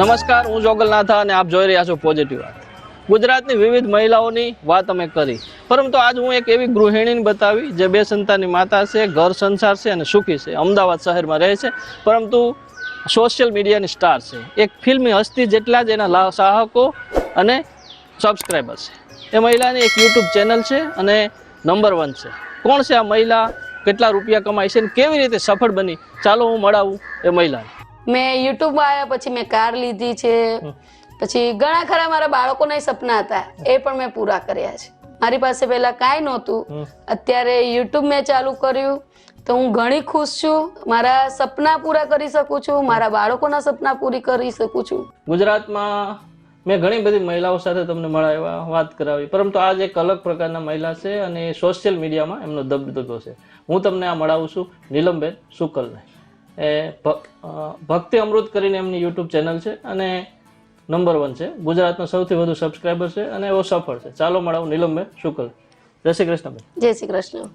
નમસ્કાર, હું જોગલનાથા અને આપ જોઈ રહ્યા છો પોઝિટિવ વાત. ગુજરાતની વિવિધ મહિલાઓની વાત અમે કરી. પરંતુ આજ હું એક એવી ગૃહિણીને બતાવી, જે બે સંતાનની માતા છે, ઘર સંસાર છે અને સુખી છે. અમદાવાદ શહેરમાં રહે છે, પરંતુ સોશિયલ મીડિયાની સ્ટાર છે. એક ફિલ્મી હસ્તી જેટલા જ એના ચાહકો અને સબસ્ક્રાઈબર છે. એ મહિલાની એક યુટ્યુબ ચેનલ છે અને નંબર વન છે. કોણ છે આ મહિલા? કેટલા રૂપિયા કમાય છે અને કેવી રીતે સફળ બની? ચાલો હું મળાવું એ મહિલાને. મેં યુટ્યુબમાં આવ્યા પછી મેં કાર લીધી છે. પછી ઘણા ખરા મારા બાળકોના સપના હતા. એ પણ મેં પૂરા કર્યા છે. મારી પાસે પહેલા કાંઈ નહોતું. અત્યારે યુટ્યુબ મેં ચાલુ કર્યું તો હું ઘણી ખુશ છું. મારા સપના પૂરા કરી શકું છું. મારા બાળકોના સપના પૂરી કરી શકું છું. ગુજરાતમાં મેં ઘણી બધી મહિલાઓ સાથે તમને મળાવ્યા વાત કરાવી. પરંતુ આજ એક અલગ પ્રકારના મહિલા છે અને સોશિયલ મીડિયામાં એમનો દબદબો છે. હું તમને આ મળાવું છું. નીલમબેન શુકલને એ ભક્તિ અમૃત કરીને એમની યુટ્યુબ ચેનલ છે અને નંબર વન છે. ગુજરાતનો સૌથી વધુ સબસ્ક્રાઈબર છે અને એવો સફળ છે. ચાલો મળાવું નીલમભાઈ શુકલ જય શ્રી કૃષ્ણબેન જય શ્રી કૃષ્ણ.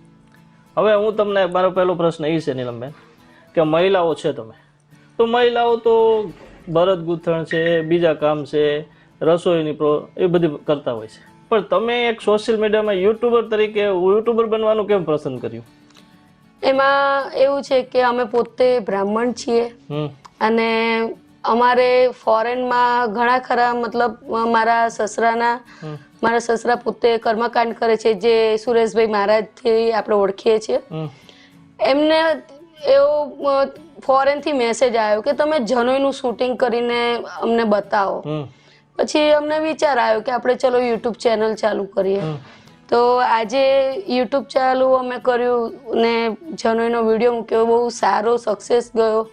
હવે હું તમને મારો પહેલો પ્રશ્ન એ છે નીલમબેન કે મહિલાઓ છે તમે? તો મહિલાઓ તો ભરત ગૂંથણ છે બીજા કામ છે રસોઈની પ્રો એ બધી કરતા હોય છે. પણ તમે એક સોશિયલ મીડિયામાં યુટ્યુબર તરીકે યુટ્યુબર બનવાનું કેમ પસંદ કર્યું? એમાં એવું છે કે અમે પોતે બ્રાહ્મણ છીએ. અને અમારે ફોરેનમાં ઘણા ખરા મતલબ મારા સસરાના મારા સસરા પોતે કર્મકાંડ કરે છે જે સુરેશભાઈ મહારાજથી આપણે ઓળખીએ છીએ. એમને એવો ફોરેનથી મેસેજ આવ્યો કે તમે જનોઈનું શૂટિંગ કરીને અમને બતાવો. પછી અમને વિચાર આવ્યો કે આપણે ચલો યુટ્યુબ ચેનલ ચાલુ કરીએ. તો આજે યુટ્યુબ ચાલુ અમે કર્યું ને જનોઈનો વીડિયો મૂક્યો બહુ સારો સક્સેસ ગયો.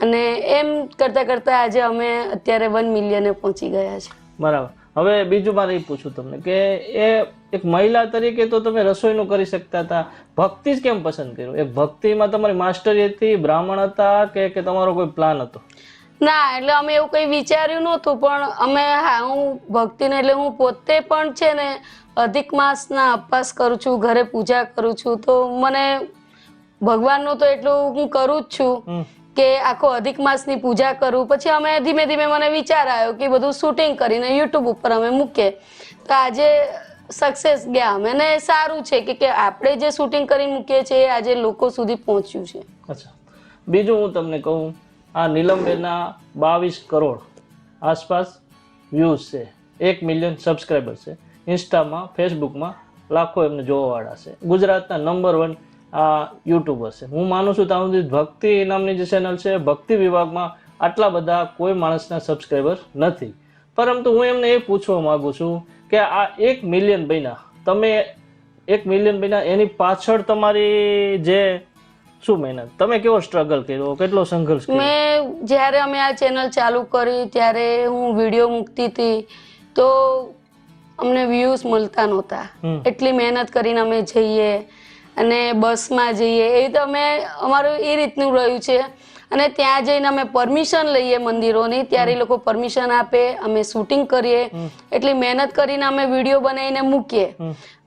અને એમ કરતા કરતા આજે અમે અત્યારે વન મિલિયને પહોંચી ગયા છે. બરાબર. હવે બીજું મારે એ પૂછું તમને કે એ એક મહિલા તરીકે તો તમે રસોઈનું કરી શકતા હતા. ભક્તિ જ કેમ પસંદ કર્યું? એ ભક્તિમાં તમારી માસ્ટરી હતી બ્રાહ્મણ હતા કે કે તમારો કોઈ પ્લાન હતો? ના એટલે અમે એવું કંઈ વિચાર્યું નહોતું પણ અમે હા હું ભક્તિને એટલે હું પોતે પણ છે ને અધિક માસના અપવાસ કરું છું ઘરે પૂજા કરું છું તો મને ભગવાનનું તો એટલું હું કરું જ છું કે આખો અધિક માસની પૂજા કરું. પછી અમે ધીમે ધીમે મને વિચાર આવ્યો કે બધું શૂટિંગ કરીને યુટ્યુબ ઉપર અમે મૂકીએ. તો આજે સક્સેસ ગયા અમે ને સારું છે કે કે આપણે જે શૂટિંગ કરી મૂકીએ છીએ એ આજે લોકો સુધી પહોંચ્યું છે. અચ્છા. બીજું હું તમને કહું આ નીલમબેનના બાવીસ કરોડ આસપાસ વ્યૂઝ છે. એક મિલિયન સબસ્ક્રાઈબર છે. ઇન્સ્ટામાં, ફેસબુકમાં લાખો એમને જોવાવાળા છે. ગુજરાતના નંબર વન આ યુટ્યુબર છે. હું માનું છું ત્યાં સુધી ભક્તિ નામની જે ચેનલ છે, ભક્તિ વિભાગમાં આટલા બધા કોઈ માણસના સબસ્ક્રાઈબર નથી. પરંતુ હું એમને એ પૂછવા માગું છું કે આ એક મિલિયન બન્યા. તમે એક મિલિયન બન્યા, એની પાછળ તમારી જે, શું મહેનત? તમે કેવો સ્ટ્રગલ કર્યો? કેટલો સંઘર્ષ મેં જ્યારે અમે આ ચેનલ ચાલુ કરી, ત્યારે હું વીડિયો મૂકતી હતી, તો અમને વ્યૂઝ મળતા નહોતા. એટલી મહેનત કરીને અમે જઈએ અને બસમાં જઈએ. એ તો અમે અમારું એ રીતનું રહ્યું છે. અને ત્યાં જઈને અમે પરમિશન લઈએ મંદિરોની. ત્યારે એ લોકો પરમિશન આપે અમે શૂટિંગ કરીએ. એટલી મહેનત કરીને અમે વીડિયો બનાવીને મૂકીએ.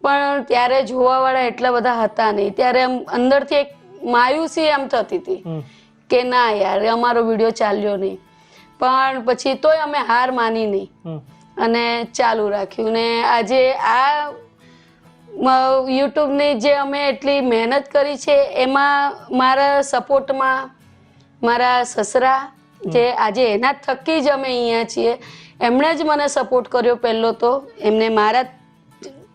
પણ ત્યારે જોવાવાળા એટલા બધા હતા નહીં. ત્યારે આમ અંદરથી એક માયુસી એમ થતી હતી કે ના યાર અમારો વીડિયો ચાલ્યો નહીં. પણ પછી તોય અમે હાર માની નહીં. અને ચાલુ રાખ્યું. ને આજે આ યુટ્યુબની જે અમે એટલી મહેનત કરી છે એમાં મારા સપોર્ટમાં મારા સસરા જે આજે એના થકી જ અમે અહીંયા છીએ. એમણે જ મને સપોર્ટ કર્યો પહેલો તો. એમને મારા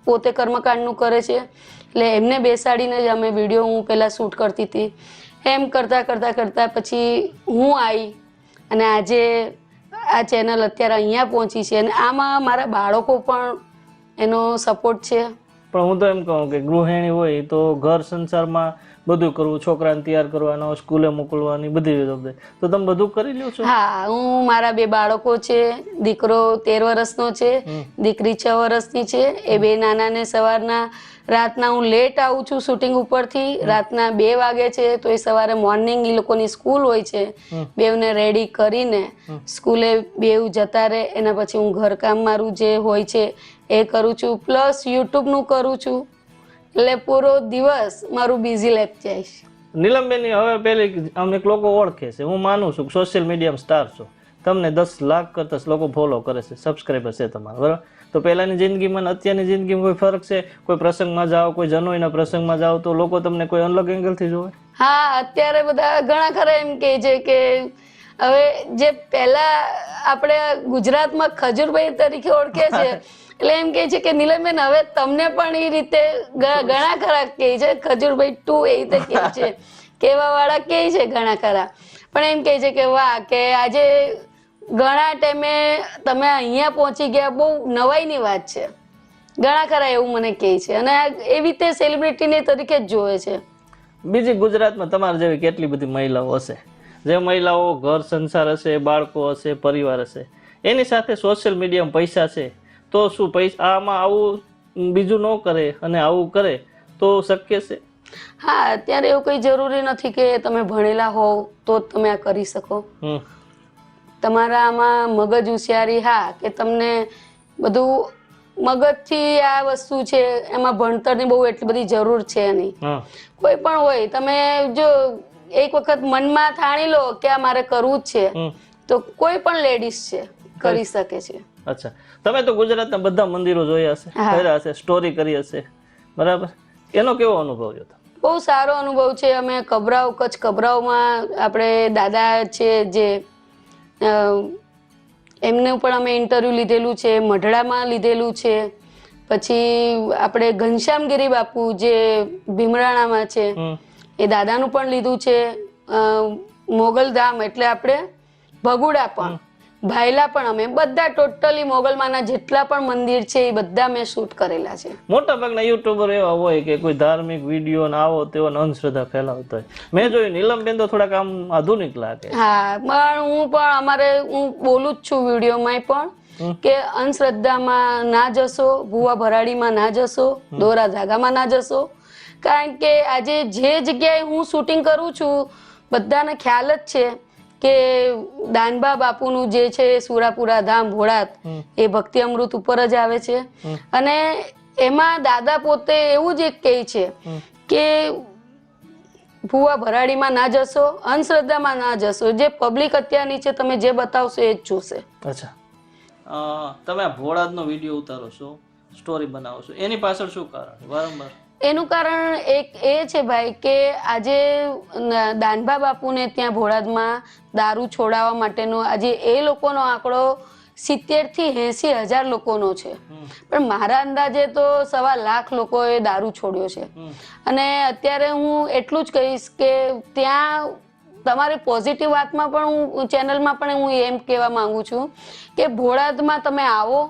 પોતે કર્મકાંડનું કરે છે. એટલે એમને બેસાડીને જ અમે વીડિયો હું પહેલાં શૂટ કરતી હતી. એમ કરતાં કરતાં કરતાં પછી હું આવી અને આજે આ ચેનલ અત્યારે અહીંયા પહોંચી છે અને આમાં મારા બાળકો પણ એનો સપોર્ટ છે. પણ હું તો એમ કહું કે ગૃહિણી હોય તો ઘર સંસારમાં બધું કરવું છોકરાને તૈયાર કરવાનો સ્કૂલે મોકલવાની બધી જવાબદારી. તો તમે બધું કરી લ્યો છો? હા હું મારા બે બાળકો છે દીકરો તેર વર્ષનો છે દીકરી છ વર્ષની છે એ બે નાનાને સવારના રાતના હું લેટ આવું છું શૂટિંગ ઉપરથી. રાતના બે વાગે છે તો એ સવારે મોર્નિંગ એ લોકોની સ્કૂલ હોય છે. બેવને રેડી કરીને સ્કૂલે બેવ જતા રહે. એના પછી હું ઘરકામ મારું જે હોય છે એ કરું છું. પ્લસ યુટ્યુબનું કરું છું. એટલે પૂરો દિવસ મારું બિઝી લાઈફ જાય છે. નીલમબેન હવે પેલી અમને લોકો ઓળખે છે. હું માનું છું સોશિયલ મીડિયામાં સ્ટાર છું. તમને દસ લાખ કરતા લોકો ફોલો કરે છે. સબસ્ક્રાઈબર છે તમારા બરાબર? તો પહેલાંની જિંદગીમાં અત્યારની જિંદગીમાં કોઈ ફરક છે? કોઈ પ્રસંગમાં જાઓ કોઈ જનોઈના પ્રસંગમાં જાઓ તો લોકો તમને કોઈ અલગ એંગલથી જોવે? હા અત્યારે બધા ઘણા ખરા એમ કહે છે કે હવે જે પહેલા આપણે ગુજરાતમાં ખજૂરભાઈ તરીકે ઓળખે છે એટલે એમ કહે છે કે નીલમબેન હવે તમને પણ એ રીતે ઘણા ખરા કહે છે. ખજૂરભાઈ ટુ એ રીતે કહે છે. કેવા વાળા કહે છે ઘણા ખરા. પણ એમ કહે છે કે વાહ કે આજે ઘણા ટાઈમે તમે અહીંયા પહોંચી ગયા બહુ નવાઈની વાત છે. ઘણા ખરા એવું મને કહે છે. અને આ એવી રીતે સેલિબ્રિટીને તરીકે જ જોવે છે. બીજી ગુજરાતમાં તમારા જેવી કેટલી બધી મહિલાઓ હશે? જે મહિલાઓ ઘર સંસાર હશે બાળકો હશે પરિવાર હશે એની સાથે સોશિયલ મીડિયામાં પૈસા છે તો શું પૈસા આમાં આવું બીજું ન કરે અને આવું કરે તો શક્ય છે? હા અત્યારે એવું કંઈ જરૂરી નથી કે તમે ભણેલા હોવ તો તમે આ કરી શકો. હમ તમારા આમાં મગજ હોશિયારી હા કે તમને બધું મગજથી આ વસ્તુ છે એમાં ભણતરની બહુ એટલી બધી જરૂર છે નહીં. કોઈ પણ હોય તમે જો એક વખત મનમાં થાણી લો કે આ મારે કરવું જ છે તો કોઈ પણ લેડીઝ છે કરી શકે છે. અચ્છા. તમે તો ગુજરાતના બધા મંદિરો જોયા હશે. ફર્યા હશે સ્ટોરી કરી હશે. બરાબર? એનો કેવો અનુભવ હતો બહુ સારો અનુભવ છે અમે કબરાવ કચ્છ કબરાવમાં આપણે દાદા છે જે એમનું પણ અમે ઇન્ટરવ્યૂ લીધેલું છે મઢડામાં લીધેલું છે. પછી આપણે ઘનશ્યામગીરી બાપુ જે ભીમરાણામાં છે એ દાદાનું પણ લીધું છે. મોગલધામ એટલે આપણે ભગુડા પણ. ભાયલા પણ અમે. બધા ટોટલી મોગલમાના જેટલા પણ મંદિર છે એ બધા મેં શૂટ કરેલા છે. મોટા ભાગના યુટ્યુબર એવા હોય કે કોઈ ધાર્મિક વીડિયો ને આવો તેવો અંધશ્રદ્ધા ફેલાવતો હોય. મેં જોયું નીલમબેન તો થોડાક આમ આધુનિક લાગે. હા પણ હું પણ અમારે હું બોલું જ છું વિડીયોમાં પણ કે અંધશ્રદ્ધામાં ના જશો ભૂવા ભરાડીમાં ના જશો દોરા ધાગામાં ના જશો. કારણ કે આજે જે જગ્યાએ હું શૂટિંગ કરું છું બધાને ખ્યાલ જ છે કે દાનબા બાપુનું જે છે સુરાપુરા ધામ ભોળાત એ ભક્તિ અમૃત ઉપર જ આવે છે. અને એમાં દાદા પોતે એવું જ એક કહે છે કે ભૂવા ભરાડીમાં ના જશો અંધશ્રદ્ધામાં ના જશો જે પબ્લિક અત્યારની છે તમે જે બતાવશો એ જ જોશે. અચ્છા. તમે ભોળાદનો વીડિયો ઉતારો છો સ્ટોરી બનાવો છો એની પાછળ શું કારણ? વારંવાર. એનું કારણ એક એ છે ભાઈ કે આજે દાનભા બાપુને ત્યાં ભોળાદમાં દારૂ છોડાવવા માટેનો આજે એ લોકોનો આંકડો સિત્તેરથી એસી હજાર લોકોનો છે. પણ મારા અંદાજે તો સવા લાખ લોકોએ દારૂ છોડ્યો છે. અને અત્યારે હું એટલું જ કહીશ કે ત્યાં તમારી પોઝિટિવ વાતમાં પણ હું, ચેનલમાં પણ હું એમ કહેવા માંગુ છું કે ભોળાદમાં તમે આવો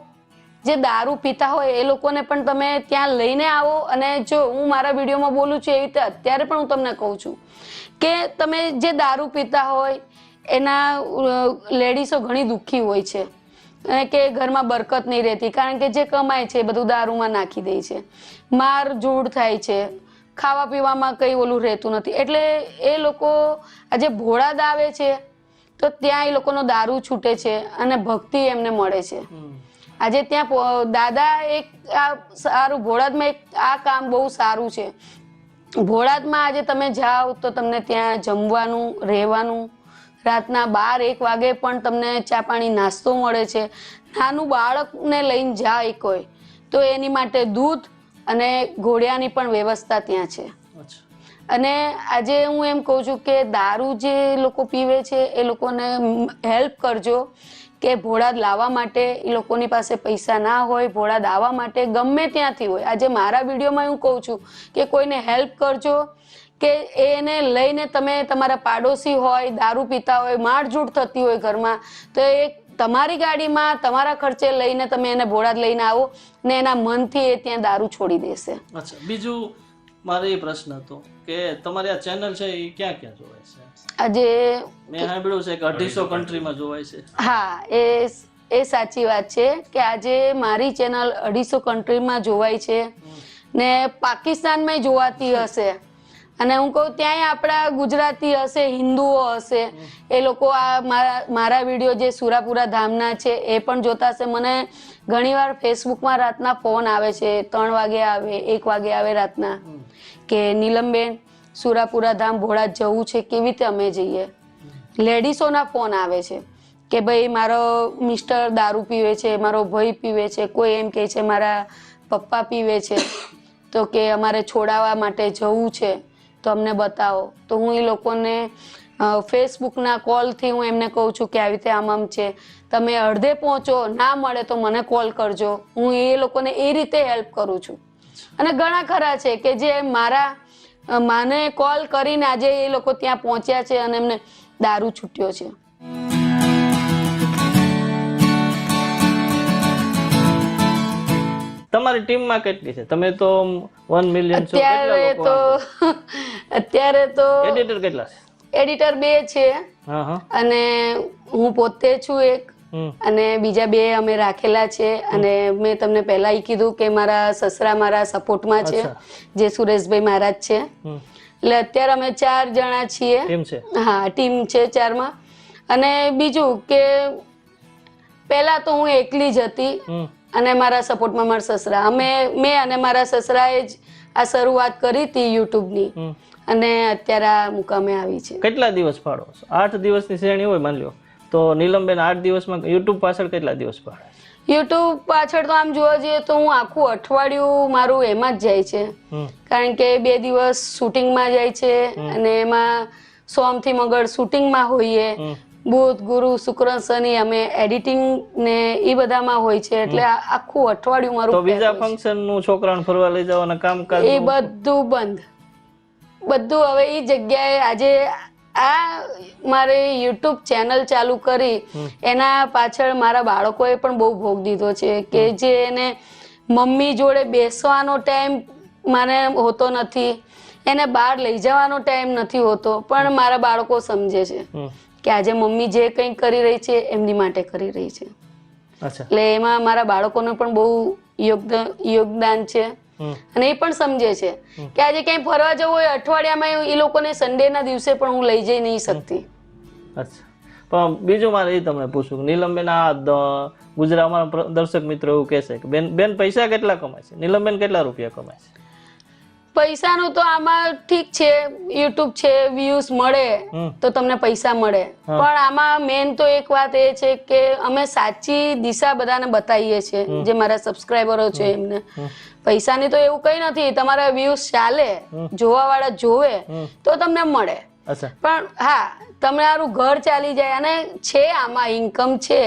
જે દારૂ પીતા હોય એ લોકોને પણ તમે ત્યાં લઈને આવો અને જો હું મારા વિડીયોમાં બોલું છું એવી રીતે અત્યારે પણ હું તમને કહું છું કે તમે જે દારૂ પીતા હોય, એના લેડીઝો ઘણી દુઃખી હોય છે. કે ઘરમાં બરકત નહીં રહેતી, કારણ કે જે કમાય છે એ બધું દારૂમાં નાખી દે છે. માર જોડ થાય છે. ખાવા પીવામાં કંઈ ઓલું રહેતું નથી. એટલે એ લોકો આજે ભોળાદ આવે છે, તો ત્યાં એ લોકોનો દારૂ છૂટે છે અને ભક્તિ એમને મળે છે. આજે ત્યાં દાદા એક આ સારું ભોળાદમાં એક આ કામ બહુ સારું છે. ભોળાદમાં આજે તમે જાઓ તો તમને ત્યાં જમવાનું, રહેવાનું, રાતના બાર એક વાગે પણ તમને ચા પાણી નાસ્તો મળે છે. નાનું બાળકને લઈને જાય કોઈ, તો એની માટે દૂધ અને ઘોડિયાની પણ વ્યવસ્થા ત્યાં છે. અને આજે હું એમ કહું છું કે દારૂ જે લોકો પીવે છે, એ લોકોને હેલ્પ કરજો કે ભોળા લાવવા માટે એ લોકોની પાસે પૈસા ના હોય, ભોળા દાવા માટે ગમે ત્યાંથી હોય. આજે મારા વિડીયોમાં હું કહું છું કે કોઈને હેલ્પ કરજો કે એને લઈને તમે તમારા પાડોશી હોય, દારૂ પીતા હોય, મારઝૂડ થતી હોય ઘરમાં, તો એ તમારી ગાડીમાં, તમારા ખર્ચે લઈને તમે એને ભોળા લઈને આવો ને એના મનથી એ ત્યાં દારૂ છોડી દેશે. અચ્છા, બીજું મારે એ પ્રશ્ન હતો કે તમારી આ ચેનલ છે એ ક્યાં ક્યાં જોવાય છે? આજે મેં સાંભળ્યું છે કે અઢીસો કન્ટ્રીમાં જોવાય છે. હા એ એ સાચી વાત છે કે આજે મારી ચેનલ અઢીસો કન્ટ્રીમાં જોવાય છે ને પાકિસ્તાનમાં જોવાતી હશે. અને હું કહું ત્યાંય આપણા ગુજરાતી હશે હિન્દુઓ હશે. એ લોકો આ મારા મારા વીડિયો જે સુરાપુરા ધામના છે એ પણ જોતા હશે. મને ઘણીવાર ફેસબુકમાં રાતના ફોન આવે છે ત્રણ વાગે આવે એક વાગે આવે રાતના. કે નીલમબેન, સુરાપુરા ધામ ભોળા જવું છે, કેવી રીતે અમે જઈએ? લેડીસોના ફોન આવે છે કે ભાઈ મારો મિસ્ટર દારૂ પીવે છે, મારો ભાઈ પીવે છે, કોઈ એમ કહે છે મારા પપ્પા પીવે છે, તો કે અમારે છોડાવવા માટે જવું છે, તો અમને બતાવો. તો હું એ લોકોને ફેસબુકના કોલથી હું એમને કહું છું કે આવી રીતે આમ આમ છે. તમે અડધે પહોંચો, ના મળે તો મને કોલ કરજો. હું એ લોકોને એ રીતે હેલ્પ કરું છું. અને ઘણા ખરા છે કે જે મારા માને કોલ કરીને આજે એ લોકો ત્યાં પહોંચ્યા છે અને એમને દારૂ છૂટ્યો છે. તમારી ટીમમાં કેટલી છે? તમે તો વન મિલિયન છો અત્યારે તો અત્યારે તો એડિટર કેટલા છે? એડિટર બે છે. અને હું પોતે છું એક. અને બીજા બે અમે રાખેલા છે. અને મેં તમને પહેલા એ કીધું કે મારા સસરા મારા સપોર્ટમાં છે જે સુરેશભાઈ મહારાજ છે. એટલે અત્યારે અમે ચાર જણા છીએ. હા ટીમ છે ચારમાં. અને બીજું કે પહેલા તો હું એકલી જ હતી. અને મારા સપોર્ટમાં મારા સસરા. અમે મેં અને મારા સસરાએ જ આ શરૂઆત કરી હતી યુટ્યુબની. અને અત્યારે આ મુકામે આવી છે. કેટલા દિવસ ફાળો આઠ દિવસની શ્રેણી હોય માની લો તો નીલમબેન આઠ દિવસમાં યુટ્યુબ પાછળ કેટલા દિવસ ફાળે યુટ્યુબ પાછળ તો આમ જોવા જઈએ તો હું આખું અઠવાડિયું મારું એમાં જ જાય છે. કારણ કે બે દિવસ શૂટિંગમાં જાય છે અને એમાં સોમથી મંગળ શૂટિંગમાં હોઈએ. બુધ ગુરુ શુક્ર શનિ અમે એડિટિંગ ને એ બધામાં હોય છે. એટલે આખું અઠવાડિયું તો મારું બીજા ફંક્શનનું છોકરાને ફરવા લઈ જવાના કામકાજ. એ બધું બંધ. બધું હવે એ જગ્યાએ આજે આ મારે યુટ્યુબ ચેનલ ચાલુ કરી એના પાછળ મારા બાળકોએ પણ બહુ ભોગ દીધો છે કે જે એને મમ્મી જોડે બેસવાનો ટાઈમ મને હોતો નથી એને બહાર લઈ જવાનો ટાઈમ નથી હોતો પણ મારા બાળકો સમજે છે કે આજે મમ્મી જે કંઈ કરી રહી છે એમની માટે કરી રહી છે. એટલે એમાં મારા બાળકોનું પણ બહુ યોગદાન યોગદાન છે. અને એ પણ સમજે છે કે આજે ક્યાંય ફરવા જવું હોય અઠવાડિયામાં એ લોકોને સન્ડેના દિવસે પણ હું લઈ જઈ નહીં શકતી. પણ બીજું મારે એ તમને પૂછું નીલમબેન આ દ- ગુજરાત અમારા દર્શક મિત્રો એવું કહેશે કે બેન બેન પૈસા કેટલા કમાય છે? નીલમબેન કેટલા રૂપિયા કમાય છે? પૈસાનું તો આમાં ઠીક છે યુટ્યુબ છે વ્યૂઝ મળે તો તમને પૈસા મળે. પણ આમાં મેન તો એક વાત એ છે કે અમે સાચી દિશા બધાને બતાવીએ છીએ જે મારા સબસ્ક્રાઈબરો છે એમને. પૈસાની તો એવું કઈ નથી તમારા વ્યૂઝ ચાલે જોવા વાળા જોવે તો તમને મળે. પણ હા તમારું ઘર ચાલી જાય અને છે આમાં ઇન્કમ છે.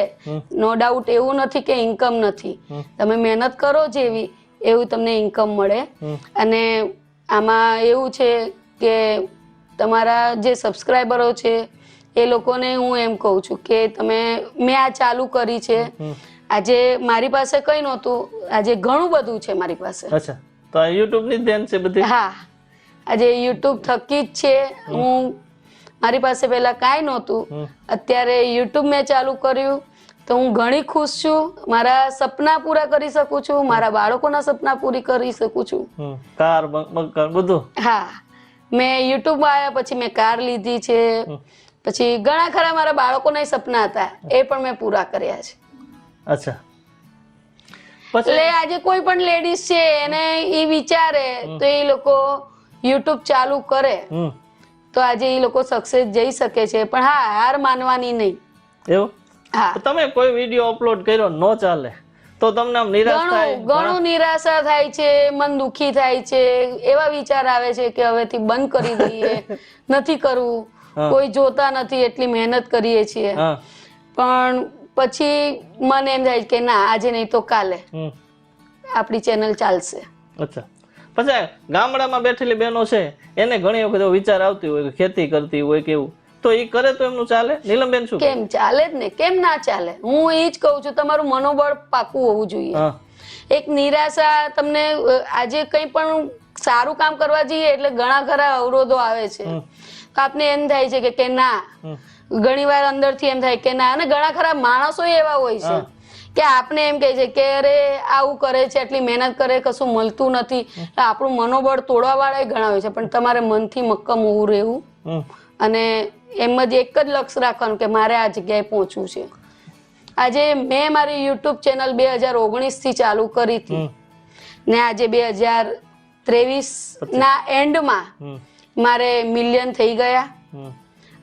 નો ડાઉટ એવું નથી કે ઇન્કમ નથી. તમે મહેનત કરો જેવી એવું તમને ઇન્કમ મળે. અને આમાં એવું છે કે તમારા જે સબસ્ક્રાઈબરો છે એ લોકોને હું એમ કહું છું કે તમે મેં આ ચાલુ કરી છે. આજે મારી પાસે કંઈ નહોતું. આજે ઘણું બધું છે મારી પાસે. અચ્છા તો આ યુટ્યુબની દેન છે બધી? હા. આજે યુટ્યુબ થકી જ છે. હું મારી પાસે પહેલા કાંઈ નહોતું. અત્યારે યુટ્યુબ મેં ચાલુ કર્યું. તો હું ઘણી ખુશ છું. મારા સપના પૂરા કરી શકું છું. મારા બાળકોના સપના પૂરી કરી શકું છું. કાર બધું? હા. મેં યુટ્યુબ આવ્યા પછી મેં કાર લીધી છે. પછી ઘણા ખરા મારા બાળકોના સપના હતા. એ પણ મેં પૂરા કર્યા છે. અચ્છા. એટલે આજે કોઈ પણ લેડીઝ છે એને એ વિચારે તો એ લોકો યુટ્યુબ ચાલુ કરે. તો આજે એ લોકો સક્સેસ જઈ શકે છે પણ હા હાર માનવાની નહીં. એવું? હા. તમે કોઈ વીડિયો અપલોડ કર્યો ન ચાલે તો તમને આમ નિરાશ થાય ઘણું નિરાશા થાય છે મન દુખી થાય છે એવા વિચાર આવે છે કે હવેથી બંધ કરી દઈએ નથી કરવું. કોઈ જોતા નથી એટલી મહેનત કરીએ છીએ. પણ પછી મને એમ થાય કે ના આજે નહીં તો કાલે. આપણી ચેનલ ચાલશે. અચ્છા. પછી ગામડામાં બેઠેલી બહેનો છે એને ઘણી વખત વિચાર આવતી હોય કે ખેતી કરતી હોય કે એવું. તો એ કરે તો એમનું ચાલે? નીલમબેન શું કેમ ચાલે જ ને? કેમ ના ચાલે? હું એ જ કહું છું તમારું મનોબળ પાકું હોવું જોઈએ. એક નિરાશા તમને આજે કંઈ પણ સારું કામ કરવા જઈએ એટલે ઘણા ખરા અવરોધો આવે છે. તો આપને એમ થાય છે કે કે ના. હમ ઘણી વાર અંદરથી એમ થાય કે ના અને ઘણા ખરા માણસો એવા હોય છે કે આપણે એમ કહે છે કે અરે આવું કરે છે એટલી મહેનત કરે કશું મળતું નથી. આપણું મનોબળ તોડવા વાળા ઘણા હોય છે પણ તમારે મનથી મક્કમ હોવું રહેવું અને એમ જ એક જ લક્ષ્ય રાખવાનું કે મારે આ જગ્યાએ પહોંચવું છે. આજે મેં મારી યુટ્યુબ ચેનલ બે હજાર ઓગણીસથી ચાલુ કરી હતી. ને આજે બે હજાર ત્રેવીસ ના એન્ડમાં મારે મિલિયન થઈ ગયા.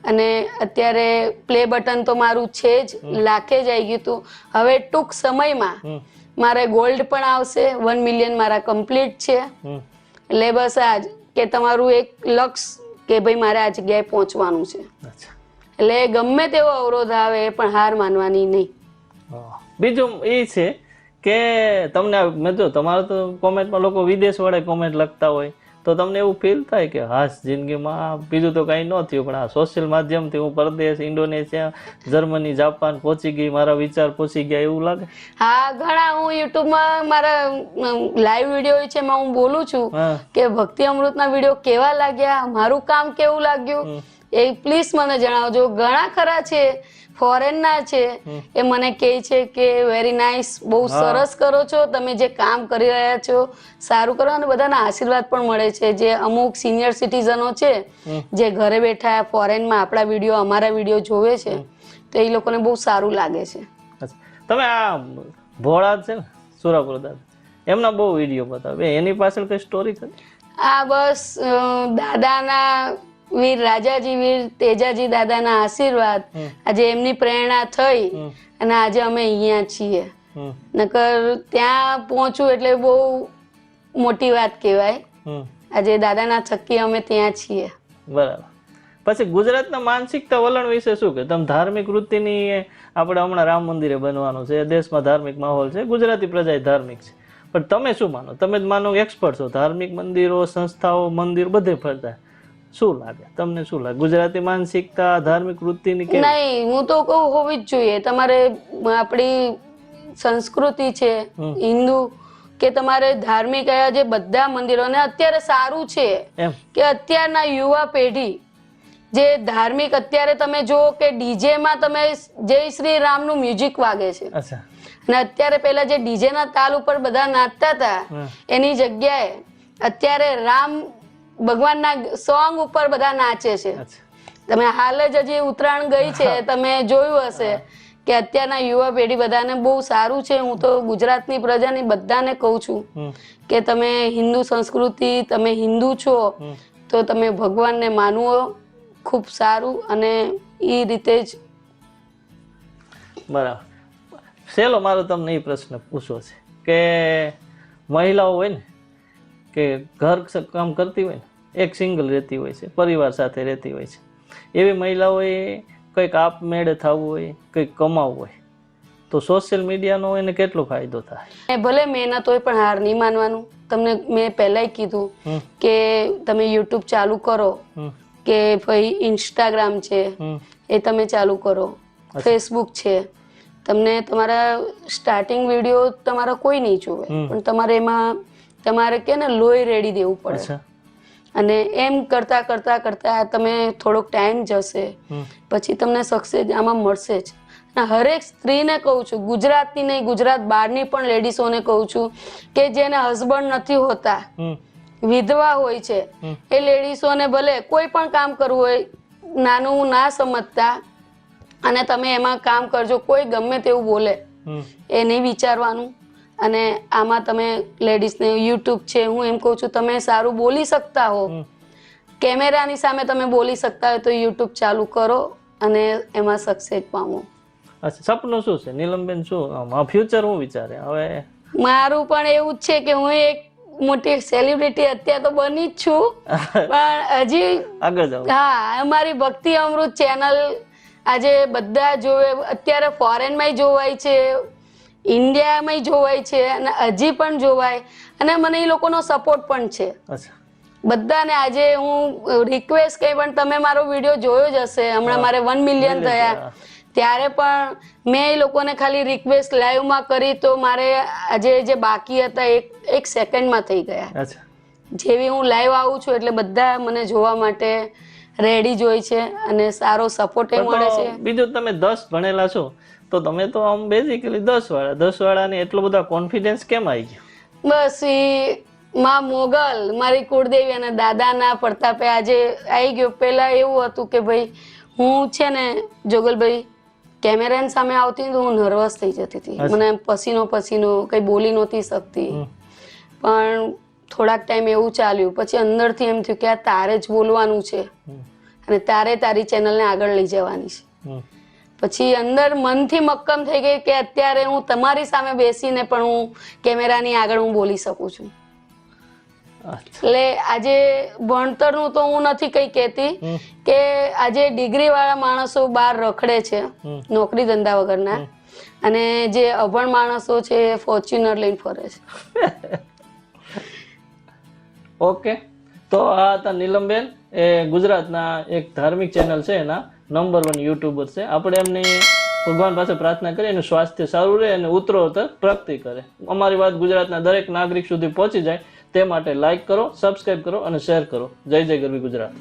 અને અત્યારે પ્લે બટન તો મારું છે જ લાખે જ આવી ગયું હતું હવે ટૂંક સમયમાં મારે ગોલ્ડ પણ આવશે વન મિલિયન મારા કમ્પ્લીટ છે. એટલે બસ આજ કે તમારું એક લક્ષ કે ભાઈ મારે આ જગ્યાએ પહોંચવાનું છે. એટલે ગમે તેવો અવરોધ આવે એ પણ હાર માનવાની નહીં. બીજું એ છે કે તમને મેં જો તમારે તો કોમેન્ટમાં લોકો વિદેશ વાળા કોમેન્ટ લખતા હોય. તો તમને એવું ફીલ થાય કે હાશ જિંદગીમાં બીજું તો કાંઈ ન થયું પણ આ સોશિયલ માધ્યમથી હું પરદેશ ઇન્ડોનેશિયા જર્મની જાપાન પહોંચી ગઈ મારા વિચાર પહોંચી ગયા એવું લાગે? હા ઘણા હું યુટ્યુબમાં મારા લાઈવ વીડિયો છે એમાં હું બોલું છું કે ભક્તિ અમૃતના વીડિયો કેવા લાગ્યા મારું કામ કેવું લાગ્યું. એ પ્લીઝ મને જણાવજો. ઘણા ખરા છે ફોરેનના છે એ મને કહે છે કે વેરી નાઇસ બહુ સરસ કરો છો તમે જે કામ કરી રહ્યા છો સારું કરો અને બધાના આશીર્વાદ પણ મળે છે. જે અમુક સિનિયર સિટીઝનો છે જે ઘરે બેઠા ફોરેનમાં આપણા વીડિયો અમારા વીડિયો જોવે છે તો એ લોકોને બહુ સારું લાગે છે. તમે આ ભોળા છે ને સુરાપુર એમના બહુ વીડિયો બતાવે. એની પાછળ કઈ સ્ટોરી છે આ બસ દાદાના વીર રાજાજી વીર તેજાજી દાદાના આશીર્વાદ આજે એમની પ્રેરણા થઈ અને આજે અમે અહીંયા છીએ. નકર ત્યાં પહોંચવું એટલે બહુ મોટી વાત કહેવાય. આજે દાદાના થકી અમે ત્યાં છીએ. બરાબર. પછી ગુજરાતના માનસિકતા વલણ વિશે શું કે? તમે ધાર્મિક વૃત્તિની આપણે હમણાં રામ મંદિરે બનવાનું છે દેશમાં ધાર્મિક માહોલ છે ગુજરાતી પ્રજા ધાર્મિક છે. પણ તમે શું માનો? તમે જ માનો એક્સપર્ટ છો. ધાર્મિક મંદિરો સંસ્થાઓ મંદિર બધે ફરતા. શું લાગે? તમને શું લાગે? ગુજરાતી માનસિકતા ધાર્મિક વૃત્તિની કે નહીં હું તો કહું હોવી જ જોઈએ. તમારે આપણી સંસ્કૃતિ છે હિન્દુ કે તમારે ધાર્મિક આ જે બધા મંદિરો ને અત્યારે સારું છે કે અત્યારના યુવા પેઢી જે ધાર્મિક અત્યારે તમે જુઓ કે ડીજે માં તમે જય શ્રી રામનું મ્યુઝિક વાગે છે. અને અત્યારે પેલા જે ડીજે ના તાલ ઉપર બધા નાચતા હતા એની જગ્યાએ અત્યારે રામ ભગવાનના સોંગ ઉપર બધા નાચે છે. તમે હાલ જ હજી ઉત્તરાયણ ગઈ છે તમે જોયું હશે કે અત્યારના યુવા પેઢી બધાને બહુ સારું છે. હું તો ગુજરાતની પ્રજાની બધાને કહું છું કે તમે હિન્દુ સંસ્કૃતિ તમે હિન્દુ છો તો તમે ભગવાનને માનવો ખૂબ સારું અને એ રીતે જ બરાબર. સેલો મારો તમને એ પ્રશ્ન પૂછવો છે કે મહિલાઓ હોય ને કે ઘર કામ કરતી હોય ને એક સિંગલ રહેતી હોય છે પરિવાર સાથે રહેતી હોય છે. એવી મહિલાઓએ કંઈક આપમેળે થવું હોય કંઈક કમાવવું હોય તો સોશિયલ મીડિયાનો એને કેટલો ફાયદો થાય? ભલે મહેનત હોય પણ હાર નહીં માનવાનું. તમને મેં પહેલાંય કીધું કે તમે યુટ્યુબ ચાલુ કરો કે ભાઈ ઇન્સ્ટાગ્રામ છે એ તમે ચાલુ કરો. ફેસબુક છે. તમને તમારા સ્ટાર્ટિંગ વીડિયો તમારા કોઈ નહીં જોવે. પણ તમારે એમાં તમારે કે ને લોહી રેડી દેવું પડે. અને એમ કરતા કરતા કરતા તમે થોડોક ટાઈમ જશે. પછી તમને સક્સેસ આમાં મળશે જ. હરેક સ્ત્રીને કહું છું ગુજરાતની નહીં ગુજરાત બહારની પણ લેડીઝોને કહું છું કે જેને હસબન્ડ નથી હોતા વિધવા હોય છે. એ લેડીઝોને ભલે કોઈ પણ કામ કરવું હોય નાનું ના સમજતા અને તમે એમાં કામ કરજો કોઈ ગમે તેવું બોલે. એ નહીં વિચારવાનું. અને આમાં તમે લેડીઝને યુટ્યુબ છે હું એમ કહું છું તમે સારું બોલી શકતા હો. કેમેરાની સામે તમે બોલી શકતા હોય તો યુટ્યુબ ચાલુ કરો અને એમાં સક્સેસ પામો. અચ્છા સપનું શું છે? નીલમબેન શું ફ્યુચર હું વિચારે? હવે મારું પણ એવું જ છે કે હું એક મોટી સેલિબ્રિટી અત્યારે તો બની જ છું. પણ હજી આગળ જાઓ. હા અમારી ભક્તિ અમૃત ચેનલ આજે બધા જોવે અત્યારે ફોરેનમાંય જોવાય છે. ઇન્ડિયામાંય જોવાય છે અને હજી પણ જોવાય. અને મને એ લોકોનો સપોર્ટ પણ છે. બધાને આજે હું રિક્વેસ્ટ કહી પણ તમે મારો વીડિયો જોયો જ હશે. હમણાં મારે વન મિલિયન થયા. ત્યારે પણ મેં એ લોકોને ખાલી રિક્વેસ્ટ લાઈવમાં કરી તો મારે આજે જે બાકી હતા એક એક સેકન્ડમાં થઈ ગયા. જેવી હું લાઈવ આવું છું એટલે બધા મને જોવા માટે રેડી જ હોય છે અને સારો સપોર્ટ મળે છે. બીજું તમે દસ ભણેલા છો. તો તમે તો આમ બેઝિકલી દસ વાળા દસ વાળાને એટલો બધા કોન્ફિડન્સ કેમ આવી ગયો? બસ એ માં મોગલ મારી કુળદેવી અને દાદાના પ્રતાપે આજે આવી ગયો. પહેલા એવું હતું કે ભાઈ હું છે ને જોગલભાઈ કેમેરાની સામે આવતી તો હું નર્વસ થઈ જતી હતી. મને પસીનો પસીનો કંઈ બોલી નહોતી શકતી. પણ થોડાક ટાઈમ એવું ચાલ્યું. પછી અંદરથી એમ થયું કે આ તારે જ બોલવાનું છે. અને તારે તારી ચેનલને આગળ લઈ જવાની છે. પછી અંદર મનથી મક્કમ થઈ ગઈ કે અત્યારે હું તમારી સામે બેસીને પણ હું કેમેરાની આગળ હું બોલી શકું છું. એટલે આજે ભણતરનું તો હું નથી કઈ કહેતી કે આજે ડિગ્રી વાળા માણસો બહાર રખડે છે નોકરી ધંધા વગરના. અને જે અભણ માણસો છે એ ફોર્ચ્યુનર લઈને ફરે છે. ઓકે. તો આ હતા નીલમબેન. એ ગુજરાતના એક ધાર્મિક ચેનલ છે એના. નંબર વન યુટ્યુબર છે. આપણે એમની ભગવાન પાસે પ્રાર્થના કરીએ એનું સ્વાસ્થ્ય સારું રહે અને ઉત્તરોત્તર પ્રગતિ કરે. અમારી વાત ગુજરાતના દરેક નાગરિક સુધી પહોંચી જાય તે માટે લાઇક કરો સબસ્ક્રાઇબ કરો અને શેર કરો. જય જય ગરવી ગુજરાત.